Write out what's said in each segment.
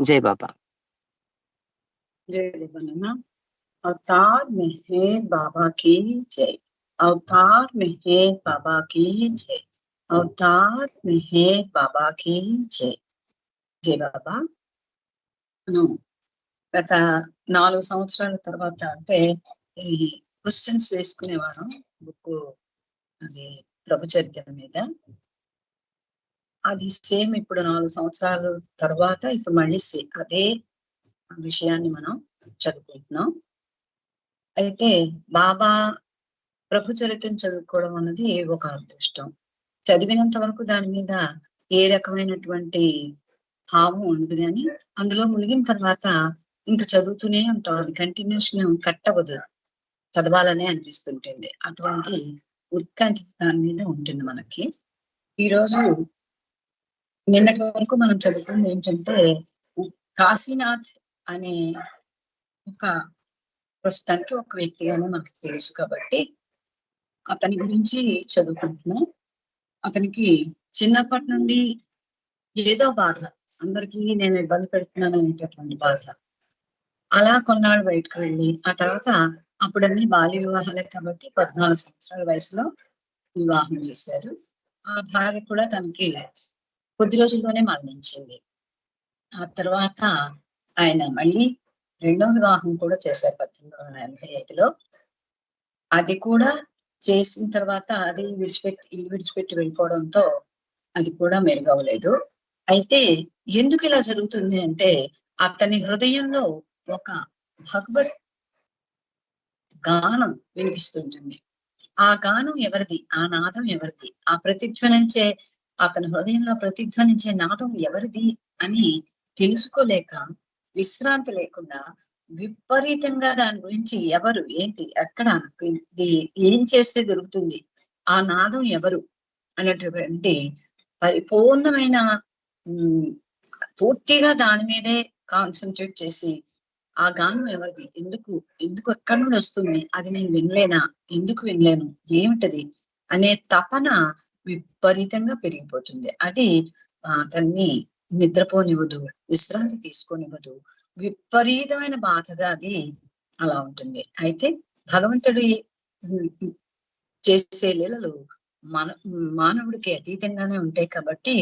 జై బాబా जय बनना अवतार मेहर बाबा की जय अवतार मेहर बाबा की जय अवतार मेहर बाबा की जय జై బాబా మనం గత నాలుగు సంవత్సరాల తర్వాత అంటే ఈ క్వశ్చన్స్ వేసుకునేవాళ్ళం బుక్ అది ప్రభు చరిత్ర మీద అది సేమ్ ఇప్పుడు నాలుగు సంవత్సరాల తర్వాత ఇప్పుడు మళ్ళీ అదే విషయాన్ని మనం చదువుకుంటున్నాం. అయితే బాబా ప్రభు చరిత్రను చదువుకోవడం అన్నది ఒక అదృష్టం. చదివినంత వరకు దాని మీద ఏ రకమైనటువంటి భావం ఉండదు కానీ అందులో మునిగిన తర్వాత ఇంకా చదువుతూనే ఉంటాం. అది కంటిన్యూషన్ కట్టవదు. చదవాలనే అనిపిస్తుంటుంది. అటువంటి ఉత్కంఠ దాని మీద ఉంటుంది మనకి. ఈరోజు నిన్నటి వరకు మనం చదువుకుంది ఏంటంటే కాశీనాథ్ అనే ఒక ప్రస్తుతానికి ఒక వ్యక్తిగానే మనకు తెలుసు కాబట్టి అతని గురించి చదువుకుంటున్నాం. అతనికి చిన్నప్పటి నుండి ఏదో బాధ. అందరికీ నేను ఇబ్బంది పెడుతున్నాను అనేటటువంటి బాధ. అలా కొన్నాళ్ళు బయటకు వెళ్ళి ఆ తర్వాత అప్పుడన్నీ బాల్య వివాహాలే కాబట్టి పద్నాలుగు సంవత్సరాల వయసులో వివాహం చేశారు. ఆ భార్య కూడా తనకి కొద్ది రోజుల్లోనే మరణించింది. ఆ తర్వాత ఆయన మళ్ళీ రెండో వివాహం కూడా చేశారు పద్దెనిమిది వందల ఎనభై ఐదులో. అది కూడా చేసిన తర్వాత అది విడిచిపెట్టి ఇల్లు విడిచిపెట్టి వెళ్ళిపోవడంతో అది కూడా మెరుగవలేదు అయితే ఎందుకు ఇలా జరుగుతుంది అంటే అతని హృదయంలో ఒక భగవత్ గానం వినిపిస్తుంటుంది. ఆ గానం ఎవరిది? ఆ నాదం ఎవరిది? ఆ ప్రతిధ్వనించే అతని హృదయంలో ప్రతిధ్వనించే నాదం ఎవరిది అని తెలుసుకోలేక విశ్రాంతి లేకుండా విపరీతంగా దాని గురించి ఎవరు ఏంటి ఎక్కడ ఇది ఏం చేస్తే దొరుకుతుంది ఆ నాదం ఎవరు అనేటువంటి పరిపూర్ణమైన పూర్తిగా దాని మీదే కాన్సన్ట్రేట్ చేసి ఆ గానం ఎవరిది ఎందుకు ఎందుకు ఎక్కడి నుండి వస్తుంది అది నేను వినలేనా ఎందుకు వినలేను ఏమిటది అనే తపన విపరీతంగా పెరిగిపోతుంది. అది అతన్ని నిద్రపోనివ్వదు విశ్రాంతి తీసుకోనివ్వదు విపరీతమైన బాధగా అది అలా ఉంటుంది. అయితే భగవంతుడి చేసే లీలలు మన మానవుడికి అతీతంగానే ఉంటాయి కాబట్టి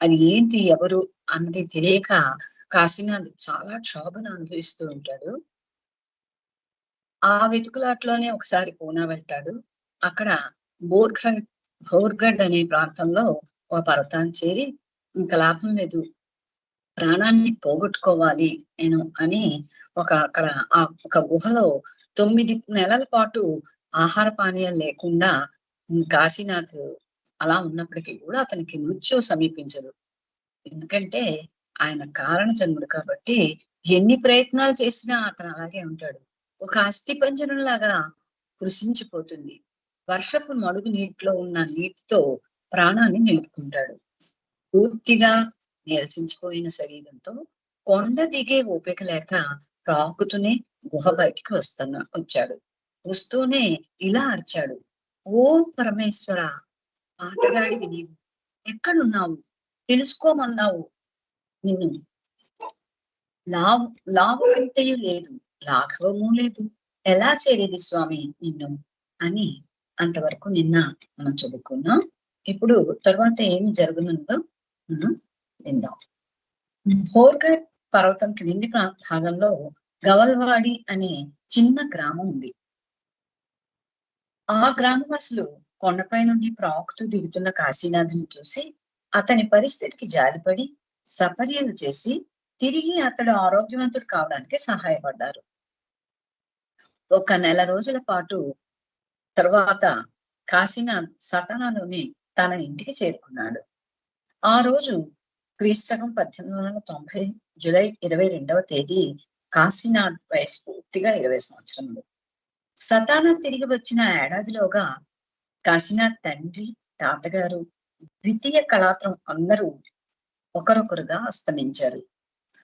అది ఏంటి ఎవరు అన్నది తెలియక కాశీనాథ్ చాలా క్షోభను అనుభవిస్తూ ఉంటాడు. ఆ వెతుకులాట్లోనే ఒకసారి పూనా వెళ్తాడు. అక్కడ బోర్ఖండ్ భౌర్గఢ్ అనే ప్రాంతంలో ఒక పర్వతాన్ని చేరి ఇంకా లాభం లేదు. ప్రాణాన్ని పోగొట్టుకోవాలి నేను అని ఒక అక్కడ ఆ ఒక గుహలో తొమ్మిది నెలల పాటు ఆహార పానీయాలు లేకుండా కాశీనాథ్ అలా ఉన్నప్పటికీ కూడా అతనికి మృత్యు సమీపించదు. ఎందుకంటే ఆయన కారణ జన్ముడు కాబట్టి ఎన్ని ప్రయత్నాలు చేసినా అతను అలాగే ఉంటాడు. ఒక అస్థి లాగా కృషించిపోతుంది వర్షపు మడుగు నీటిలో ఉన్న నీటితో ప్రాణాన్ని నిలుపుకుంటాడు. పూర్తిగా నిరసించిపోయిన శరీరంతో కొండ దిగే ఓపిక లేక రాకుతూనే గుహ బయటికి వస్తున్నా వచ్చాడు. వస్తూనే ఇలా అరిచాడు. ఓ పరమేశ్వర ఆటగాడివి నీవు. ఎక్కడున్నావు? తెలుసుకోమన్నావు నిన్ను. లావు లావు లేదు. లాఘవము లేదు. ఎలా చేరేది స్వామి నిన్ను? అని అంతవరకు నిన్న మనం చదువుకున్నాం. ఇప్పుడు తర్వాత ఏమి జరుగునుందో మనం విందాం. భోర్గఢ్ పర్వతం క్రింది భాగంలో గవల్వాడి అనే చిన్న గ్రామం ఉంది. ఆ గ్రామవాసులు కొండపై నుండి ప్రాకుతూ దిగుతున్న కాశీనాథుని చూసి అతని పరిస్థితికి జాలిపడి సపర్యలు చేసి తిరిగి అతడు ఆరోగ్యవంతుడు కావడానికి సహాయపడ్డారు. ఒక నెల రోజుల పాటు తర్వాత కాశీనాథ్ సతానాలోని తన ఇంటికి చేరుకున్నాడు. ఆ రోజు క్రీస్తకం పద్దెనిమిది వందల తొంభై జూలై ఇరవై రెండవ తేదీ కాశీనాథ్ వయసు పూర్తిగా ఇరవై సంవత్సరములు. సతానా తిరిగి వచ్చిన ఏడాదిలోగా కాశీనాథ్ తండ్రి తాతగారు ద్వితీయ కళాత్రం అందరూ ఒకరొకరుగా అస్తమించారు.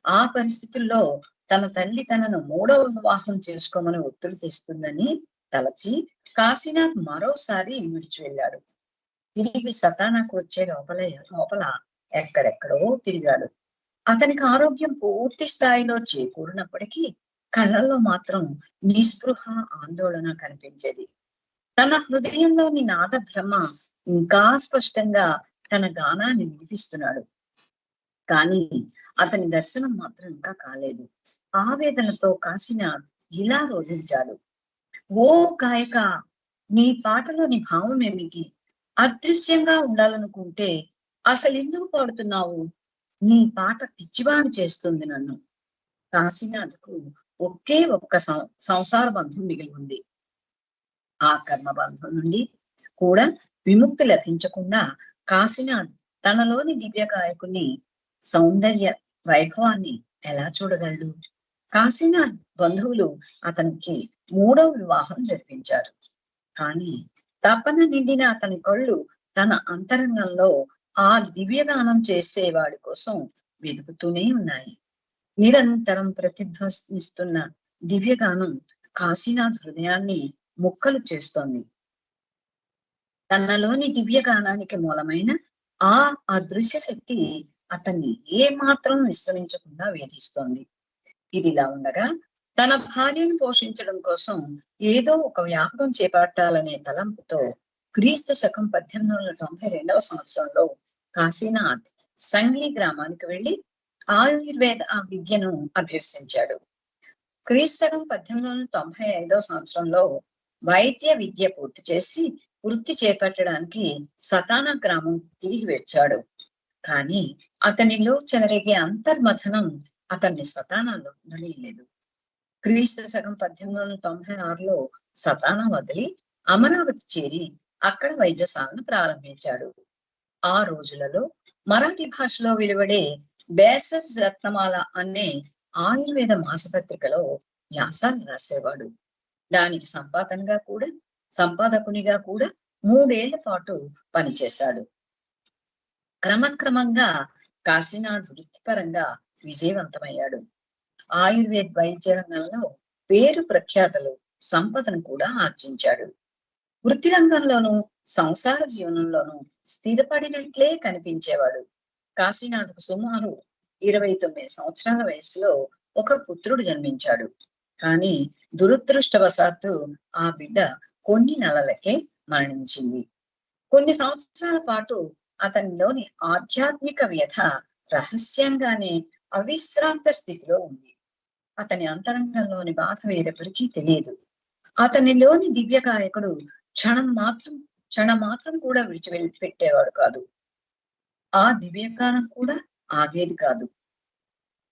ఆ పరిస్థితుల్లో తన తల్లి తనను మూడవ వివాహం చేసుకోమని ఒత్తిడి తెస్తుందని తలచి కాశీనాథ్ మరోసారి విడిచి వెళ్ళాడు తిరిగి సతానాకు వచ్చే లోపల లోపల ఎక్కడెక్కడో తిరిగాడు. అతనికి ఆరోగ్యం పూర్తి స్థాయిలో చేకూరినప్పటికీ కళ్ళల్లో మాత్రం నిస్పృహ ఆందోళన కనిపించేది. తన హృదయంలోని నాద బ్రహ్మ ఇంకా స్పష్టంగా తన గానాన్ని వినిపిస్తున్నాడు. కానీ అతని దర్శనం మాత్రం ఇంకా కాలేదు. ఆవేదనతో కాశీనాథ్ ఇలా రోధించాడు. ఓ గాయక నీ పాటలోని భావం ఏమిటి అదృశ్యంగా ఉండాలనుకుంటే అసలు ఎందుకు పాడుతున్నావు? నీ పాట పిచ్చివాడు చేస్తుంది నన్ను. కాశీనాథ్కు ఒకే ఒక్క సంసార బంధం మిగిలి ఉంది. ఆ కర్మ బంధం నుండి కూడా విముక్తి లభించకుండా కాశీనాథ్ తనలోని దివ్య గాయకుని సౌందర్య వైభవాన్ని ఎలా చూడగలడు? కాశీనాథ్ బంధువులు అతనికి మూడవ వివాహం జరిపించారు. కానీ తపన నిండిన అతని కళ్ళు తన అంతరంగంలో ఆ దివ్యగానం చేసేవాడి కోసం వెతుకుతూనే ఉన్నాయి. నిరంతరం ప్రతిధ్వనిస్తున్న దివ్యగానం కాశీనాథ్ హృదయాన్ని ముక్కలు చేస్తోంది. తనలోని దివ్యగానానికి మూలమైన ఆ అదృశ్య శక్తి అతన్ని ఏ మాత్రం విశ్రమించకుండా వేధిస్తోంది. ఇదిలా ఉండగా తన భార్యను పోషించడం కోసం ఏదో ఒక వ్యాపకం చేపట్టాలనే తలంపుతో క్రీస్తు శకం పద్దెనిమిది వందల తొంభై రెండవ సంవత్సరంలో కాశీనాథ్ సంగ్లీ గ్రామానికి వెళ్ళి ఆయుర్వేద విద్యను అభ్యసించాడు. క్రీస్తు శకం పద్దెనిమిది వందల తొంభై ఐదవ సంవత్సరంలో వైద్య విద్య పూర్తి చేసి వృత్తి చేపట్టడానికి సతానా గ్రామం తిరిగి వచ్చాడు. కానీ అతనిలో చెలరేగే అంతర్మథనం అతన్ని సతానాలో ఉండలేదు క్రీస్తు శకం పద్దెనిమిది వందల తొంభై ఆరులో సతానా వదిలి అమరావతి చేరి అక్కడ వైద్యశాలను ప్రారంభించాడు. ఆ రోజులలో మరాఠీ భాషలో వెలువడే బేసస్ రత్నమాల అనే ఆయుర్వేద మాసపత్రికలో వ్యాసాలు రాసేవాడు. దానికి సంపాదనగా కూడా సంపాదకునిగా కూడా మూడేళ్ళ పాటు పనిచేశాడు. క్రమక్రమంగా కాశీనాథ్ వృత్తిపరంగా విజయవంతమయ్యాడు. ఆయుర్వేద వైద్య రంగంలో పేరు ప్రఖ్యాతలు సంపదను కూడా ఆర్జించాడు. వృత్తి రంగంలోనూ సంసార జీవనంలోనూ స్థిరపడినట్లే కనిపించేవాడు. కాశీనాథ్కు సుమారు ఇరవై తొమ్మిది సంవత్సరాల వయసులో ఒక పుత్రుడు జన్మించాడు. కానీ దురదృష్టవశాత్తు ఆ బిడ్డ కొన్ని నెలలకే మరణించింది. కొన్ని సంవత్సరాల పాటు అతనిలోని ఆధ్యాత్మిక వ్యధ రహస్యంగానే అవిశ్రాంత స్థితిలో ఉంది. అతని అంతరంగంలోని బాధ వేరెవరికీ తెలియదు. అతనిలోని దివ్య గాయకుడు క్షణం మాత్రం క్షణం మాత్రం కూడా విడిచి పెట్టేవాడు కాదు. ఆ దివ్యగానం కూడా ఆగేది కాదు.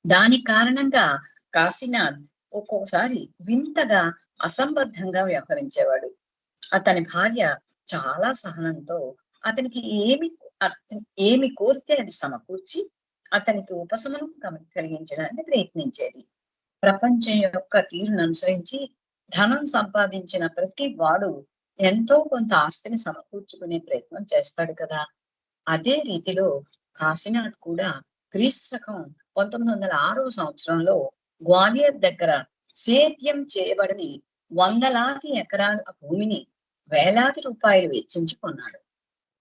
దాని కారణంగా కాశీనాథ్ ఒక్కొక్కసారి వింతగా అసంబద్ధంగా వ్యవహరించేవాడు. అతని భార్య చాలా సహనంతో అతనికి ఏమి ఏమి కోరితే అది సమకూర్చి అతనికి ఉపశమనం కలిగించడానికి ప్రయత్నించేది. ప్రపంచం యొక్క తీరును అనుసరించి ధనం సంపాదించిన ప్రతి వాడు ఎంతో కొంత ఆస్తిని సమకూర్చుకునే ప్రయత్నం చేస్తాడు కదా. అదే రీతిలో కాశీనాథ్ కూడా క్రీస్తకం పంతొమ్మిది వందల ఆరో సంవత్సరంలో గ్వాలియర్ దగ్గర సేద్యం చేయబడని వందలాది ఎకరాల భూమిని వేలాది రూపాయలు వెచ్చించి కొన్నాడు.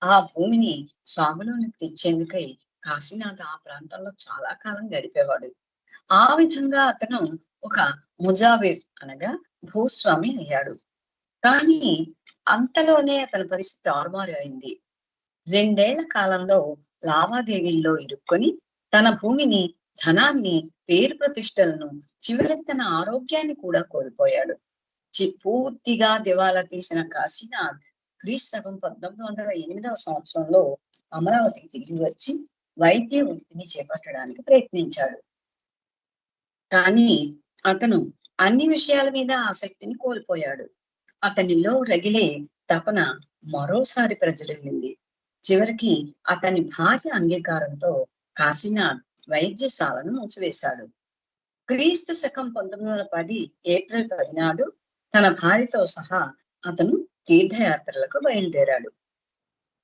ఆ భూమిని సాగులోనికి తెచ్చేందుకై కాశీనాథ్ ఆ ప్రాంతంలో చాలా కాలం గడిపేవాడు. ఆ విధంగా అతను ఒక ముజావిర్ అనగా భూస్వామి అయ్యాడు. కానీ అంతలోనే అతని పరిస్థితి తారుమారు అయింది. రెండేళ్ళ కాలంలో లావాదేవీల్లో ఇరుక్కొని తన భూమిని ధనాన్ని పేరు ప్రతిష్టలను చివరికి తన ఆరోగ్యాన్ని కూడా కోల్పోయాడు. పూర్తిగా దివాలా తీసిన కాశీనాథ్ క్రీస్తకం పంతొమ్మిది వందల ఎనిమిదవ సంవత్సరంలో అమరావతికి తిరిగి వచ్చి వైద్య వృత్తిని చేపట్టడానికి ప్రయత్నించాడు. కానీ అతను అన్ని విషయాల మీద ఆసక్తిని కోల్పోయాడు. అతనిలో రగిలే తపన మరోసారి ప్రజ్వరిల్లింది చివరికి అతని భార్య అంగీకారంతో కాశీనాథ్ వైద్యశాలను మూసివేశాడు. క్రీస్తు శకం పంతొమ్మిది వందల పది ఏప్రిల్ పదినాడు తన భార్యతో సహా అతను తీర్థయాత్రలకు బయలుదేరాడు.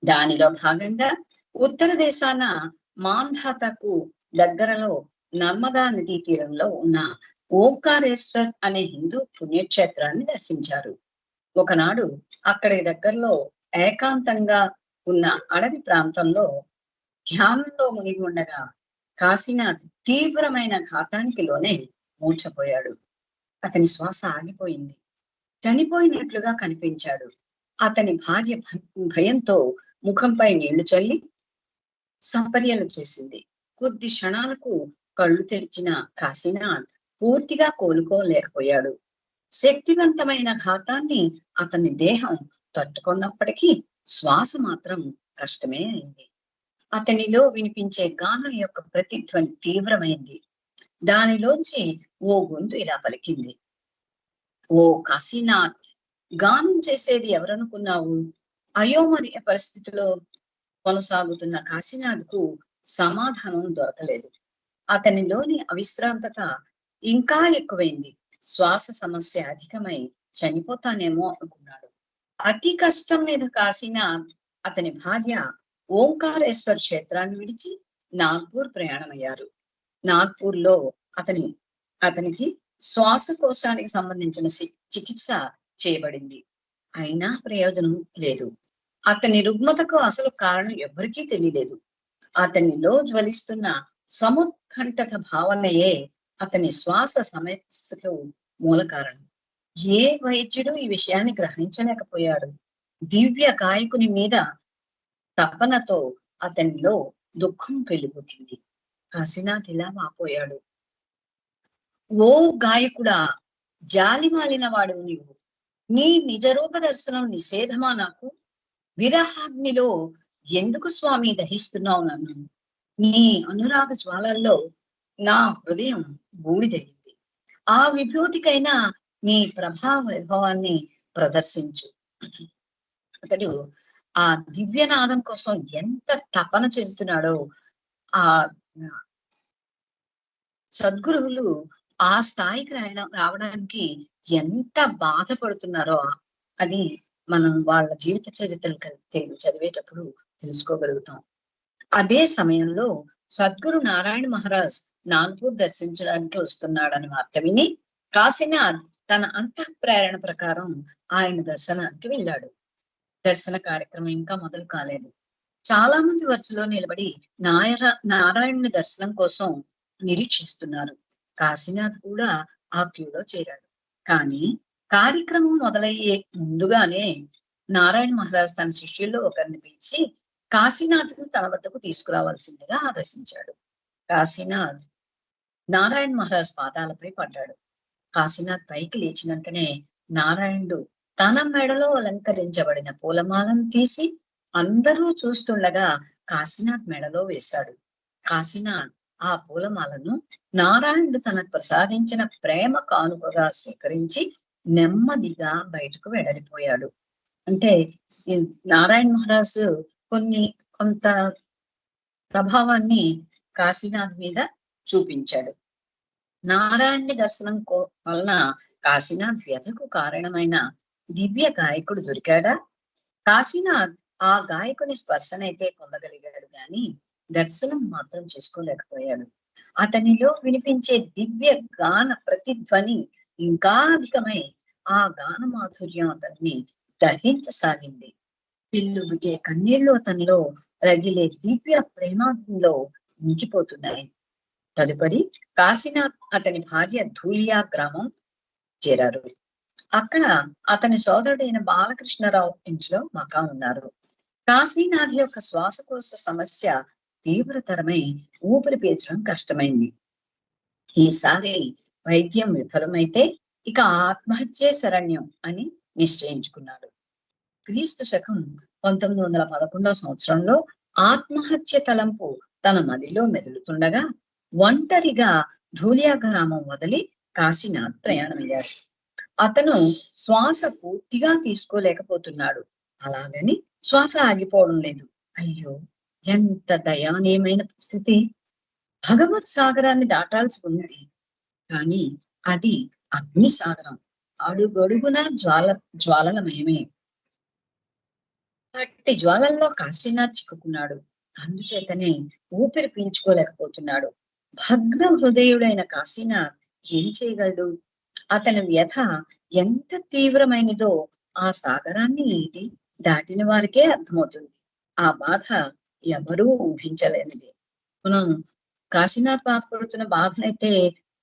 దానిలో భాగంగా ఉత్తర దేశాన మాంధాతకు దగ్గరలో నర్మదా నదీ తీరంలో ఉన్న ఓంకారేశ్వర్ అనే హిందూ పుణ్యక్షేత్రాన్ని దర్శించారు. ఒకనాడు అక్కడి దగ్గరలో ఏకాంతంగా ఉన్న అడవి ప్రాంతంలో ధ్యానంలో మునిగి ఉండగా కాశీనాథ్ తీవ్రమైన ఘాతానికి లోనే మూర్చపోయాడు అతని శ్వాస ఆగిపోయింది. చనిపోయినట్లుగా కనిపించాడు. అతని భార్య భయంతో ముఖంపై నీళ్ళు చల్లి సంపర్యలు చేసింది. కొద్ది క్షణాలకు కళ్ళు తెరిచిన కాశీనాథ్ పూర్తిగా కోలుకోలేకపోయాడు. శక్తివంతమైన ఘాతాన్ని అతని దేహం తట్టుకున్నప్పటికీ శ్వాస మాత్రం కష్టమే అయింది. అతనిలో వినిపించే గానం యొక్క ప్రతిధ్వని తీవ్రమైంది. దానిలోంచి ఓ గొంతు ఇలా పలికింది. ఓ కాశీనాథ్ గానం చేసేది ఎవరనుకున్నావు? అయోమర్య పరిస్థితిలో కొనసాగుతున్న కాశీనాథ్కు సమాధానం దొరకలేదు. అతనిలోని అవిశ్రాంతత ఇంకా ఎక్కువైంది. శ్వాస సమస్య అధికమై చనిపోతానేమో అనుకున్నాడు. అతి కష్టం మీద కాశీనాథ్ అతని భార్య ఓంకారేశ్వర్ క్షేత్రాన్ని విడిచి నాగ్పూర్ ప్రయాణమయ్యారు. నాగ్పూర్లో అతని అతనికి శ్వాసకోశానికి సంబంధించిన చికిత్స చేయబడింది. అయినా ప్రయోజనం లేదు. అతని రుగ్మతకు అసలు కారణం ఎవ్వరికీ తెలియలేదు. అతనిలో జ్వలిస్తున్న సముత్కంఠత భావనయే అతని శ్వాస సమస్యకు మూల కారణం. ఏ వైద్యుడు ఈ విషయాన్ని గ్రహించలేకపోయాడు? దివ్య గాయకుని మీద తపనతో అతనిలో దుఃఖం పెళ్ళిపుట్టింది కాశీనాథ్ ఇలా మాపోయాడు. ఓ గాయకుడా జాలి మాలిన వాడు నీవు. నీ నిజరూప దర్శనం నిషేధమా నాకు? విరహాగ్నిలో ఎందుకు స్వామి దహిస్తున్నావు నన్ను? నీ అనురాగ జ్వాలల్లో నా హృదయం బూడిదగింది ఆ విభూతికైనా నీ ప్రభావ వైభవాన్ని ప్రదర్శించు. అతడు ఆ దివ్యనాదం కోసం ఎంత తపన చెందుతున్నాడో ఆ సద్గురువులు ఆ స్థాయికి రాయడం రావడానికి ఎంత బాధపడుతున్నారో అది మనం వాళ్ళ జీవిత చరిత్రలు చదివేటప్పుడు తెలుసుకోగలుగుతాం. అదే సమయంలో సద్గురు నారాయణ మహారాజ్ నాన్పూర్ దర్శించడానికి వస్తున్నాడని వార్త విని కాశీనాథ్ తన అంతఃప్రేరణ ప్రకారం ఆయన దర్శనానికి వెళ్ళాడు. దర్శన కార్యక్రమం ఇంకా మొదలు కాలేదు. చాలా మంది వరుసలో నిలబడి నాయర నారాయణుని దర్శనం కోసం నిరీక్షిస్తున్నారు. కాశీనాథ్ కూడా ఆ క్యూలో చేరాడు. కానీ కార్యక్రమం మొదలయ్యే ముందుగానే నారాయణ మహారాజ్ తన శిష్యుల్లో ఒకరిని పిలిచి కాశీనాథ్ను తన వద్దకు తీసుకురావాల్సిందిగా ఆదేశించాడు. కాశీనాథ్ నారాయణ మహారాజ్ పాదాలపై పడ్డాడు. కాశీనాథ్ పైకి లేచినంతనే నారాయణుడు తన మెడలో అలంకరించబడిన పూలమాలను తీసి అందరూ చూస్తుండగా కాశీనాథ్ మెడలో వేశాడు. కాశీనాథ్ ఆ పూలమాలను నారాయణుడు తనకు ప్రసాదించిన ప్రేమ కానుకగా స్వీకరించి నెమ్మదిగా బయటకు వెడలిపోయాడు. అంటే నారాయణ మహారాజు కొన్ని కొంత ప్రభావాన్ని కాశీనాథ్ మీద చూపించాడు. నారాయణుని దర్శనం కో వలన కాశీనాథ్ వ్యధకు కారణమైన దివ్య గాయకుడు దొరికాడా? కాశీనాథ్ ఆ గాయకుని స్పర్శనైతే పొందగలిగాడు గాని దర్శనం మాత్రం చేసుకోలేకపోయాడు. అతనిలో వినిపించే దివ్య గాన ప్రతిధ్వని ఇంకా అధికమై ఆ గాన మాధుర్యం అతన్ని దహించసాగింది. పిల్లుబిగే కన్నీళ్ళు అతనిలో రగిలే దివ్య ప్రేమాగ్నిలో ఇంకిపోతున్నాయి తదుపరి కాశీనాథ్ అతని భార్య ధూలియా గ్రామం చేరారు. అక్కడ అతని సోదరుడైన బాలకృష్ణరావు ఇంట్లో మకా ఉన్నారు. కాశీనాథ్ యొక్క శ్వాసకోశ సమస్య తీవ్రతరమై ఊపిరి పీల్చడం కష్టమైంది. ఈసారి వైద్యం విఫలమైతే ఇక ఆత్మహత్యే శరణ్యం అని నిశ్చయించుకున్నాడు. క్రీస్తు శకం పంతొమ్మిది వందల పదకొండవ సంవత్సరంలో ఆత్మహత్య తలంపు తన మదిలో మెదులుతుండగా ఒంటరిగా ధూలియా గ్రామం వదిలి కాశీనాథ్ ప్రయాణమయ్యాడు. అతను శ్వాస పూర్తిగా తీసుకోలేకపోతున్నాడు. అలాగని శ్వాస ఆగిపోవడం లేదు. అయ్యో ఎంత దయానీయమైన స్థితి భగవత్ సాగరాన్ని దాటాల్సి ఉంది. కానీ అది అగ్ని సాగరం అడుగడుగున జ్వాల జ్వాలలమయమే అట్టి జ్వాలల్లో కాశీనాథ్ చిక్కుకున్నాడు. అందుచేతనే ఊపిరి పీల్చుకోలేకపోతున్నాడు. భగ్న హృదయుడైన కాశీనాథ్ ఏం చేయగలడు? అతని వ్యధ ఎంత తీవ్రమైనదో ఆ సాగరాన్ని ఇది దాటిన వారికే అర్థమవుతుంది. ఆ బాధ ఎవరూ ఊహించలేనిది. మనం కాశీనాథ్ బాధపడుతున్న బాధనైతే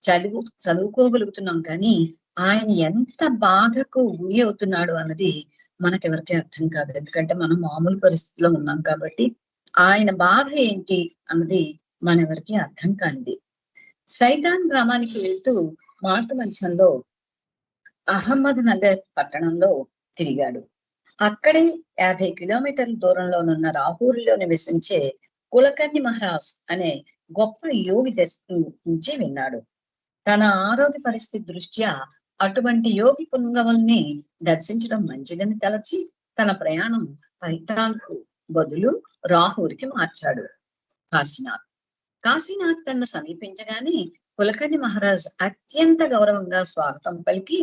చదువు చదువుకోగలుగుతున్నాం కానీ ఆయన ఎంత బాధకు గురి అవుతున్నాడు అన్నది మనకెవరికి అర్థం కాదు. ఎందుకంటే మనం మామూలు పరిస్థితిలో ఉన్నాం కాబట్టి ఆయన బాధ ఏంటి అన్నది మనెవరికి అర్థం కానిది. సైతాన్ గ్రామానికి వెళ్తూ మార్పు మంచంలో అహ్మద్ నగర్ పట్టణంలో తిరిగాడు. అక్కడే యాభై కిలోమీటర్ల దూరంలోనున్న రాహూరులో నివసించే కులకర్ణి మహారాజ్ అనే గొప్ప యోగి దర్శించి విన్నాడు. తన ఆరోగ్య పరిస్థితి దృష్ట్యా అటువంటి యోగి పుంగవుల్ని దర్శించడం మంచిదని తలచి తన ప్రయాణం పైతాన్కు బదులు రాహూరికి మార్చాడు కాశీనాథ్. కాశీనాథ్ తన్ను సమీపించగానే కులకర్ణి మహారాజ్ అత్యంత గౌరవంగా స్వాగతం పలికి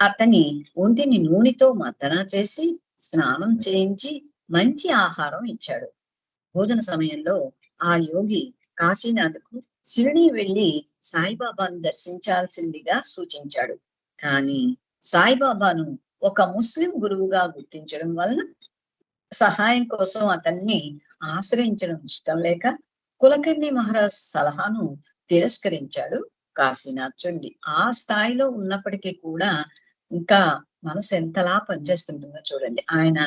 అతని ఒంటిని నూనెతో మద్దన చేసి స్నానం చేయించి మంచి ఆహారం ఇచ్చాడు. భోజన సమయంలో ఆ యోగి కాశీనాథ్కు శిరిడి వెళ్ళి సాయిబాబాను దర్శించాల్సిందిగా సూచించాడు. కానీ సాయిబాబాను ఒక ముస్లిం గురువుగా గుర్తించడం వలన సహాయం కోసం అతన్ని ఆశ్రయించడం ఇష్టం లేక కులకర్ణి మహారాజ్ సలహాను తిరస్కరించాడు కాశీనాథ్ చూడండి ఆ స్థాయిలో ఉన్నప్పటికీ కూడా ఇంకా మనసు ఎంతలా పనిచేస్తుంటుందో చూడండి. ఆయన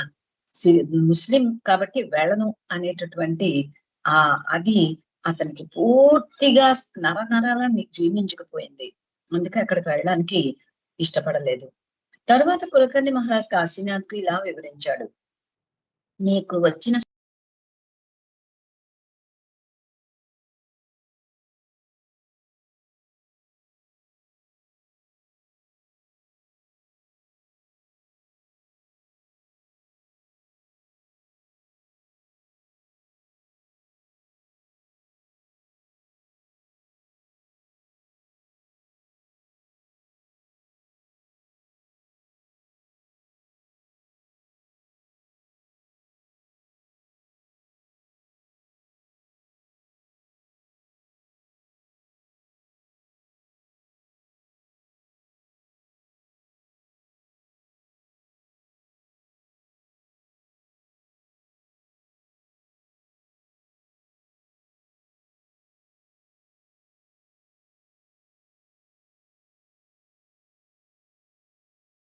ముస్లిం కాబట్టి వెళ్ళను అనేటటువంటి ఆ అది అతనికి పూర్తిగా నర నరాల జీర్ణించకపోయింది. అందుకే అక్కడికి వెళ్ళడానికి ఇష్టపడలేదు. తర్వాత కులకర్ణి మహారాజ్ కాశీనాథ్కు ఇలా వివరించాడు. నీకు వచ్చిన